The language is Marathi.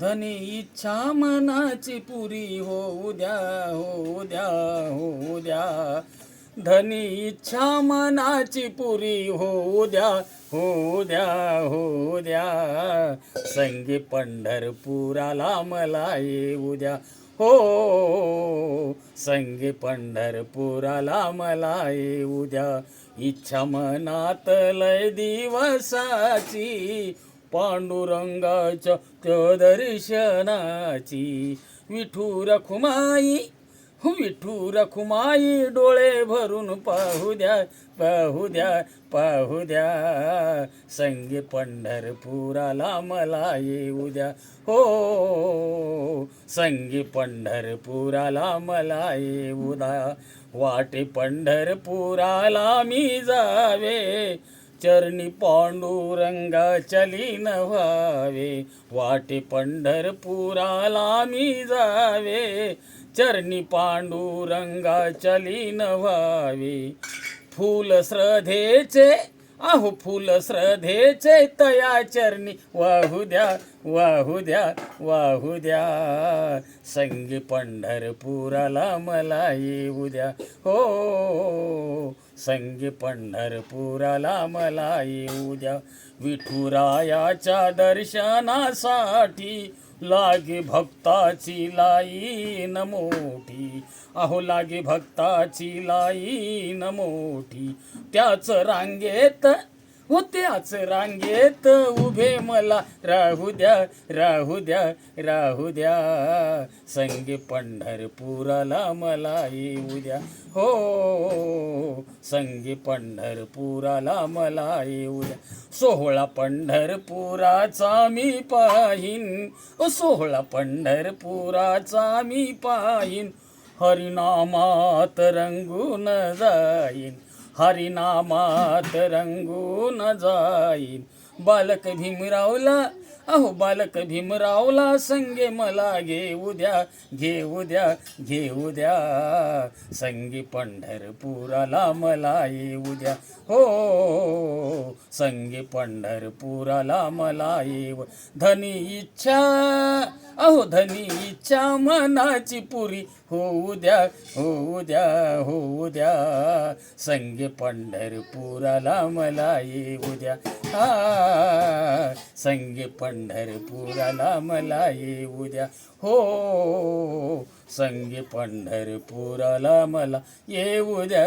धनी इच्छा मनाची पुरी होऊ द्या होऊ द्या होऊ द्या धनी इच्छा मनाची पुरी होऊ द्या होऊ द्या होऊ द्या संगी पंढरपुराला मला येऊ द्या हो. संगी पंढरपुराला मला येऊ द्या इच्छा मनात लय दिवसाची पांडुरंगाच्या त्या दर्शनाची विठू रखुमाई विठू रखुमाई डोळे भरून पाहू द्या पाहू द्या पाहू द्या. संगे पंढरपुराला मला येऊ द्या. हो संगे पंढरपुराला मला येऊ द्या. वाटे पंढरपुराला मी जावे. चरणी पांडुरंगा चलीन व्हावे. वाटे पंढरपुराला मी जावे. चरणी पांडुरंगा चलीन व्हावे. फूल श्रद्धेचे अहो फुल श्रद्धेचे तया चरणी वाहू द्या वाहू द्या वाहू द्या. संगी पंढरपुराला मला येऊ द्या. हो संगी पंढरपुराला मला येऊ द्या. विठुरायाच्या दर्शनासाठी लागे भक्ताची लाईन मोठी. अहो लागे भक्ताची लाईन मोठी. त्याच रांगेत होत्याच रांगेत उभे मला. राहू द्या राहू द्या राहू द्या. संगे पंढरपुराला मला येऊ द्या. हो संगे पंढरपुराला मला येऊ द्या. सोहळा पंढरपुराचा मी पाहीन. सोहळा पंढरपुराचा मी पाहीन. हरिनामात रंगून जाईन. हरिनामात रंगून जाईन. बालक भीमरावला अहो बालक भीमरावला संगे मला घेऊ द्या घेऊ द्या घेऊ द्या. संगी पंढरपुराला मला येऊ द्या. हो संगी पंढरपुराला मला येऊ. धनी इच्छा अहो धनी इच्छा मनाची पुरी होऊ द्या होऊ द्या होऊ द्या. संगे पंढरपुराला मला येऊ द्या. संगे पंढरपुराला मला येऊ द्या. हो संगे पंढरपुराला मला येऊ द्या.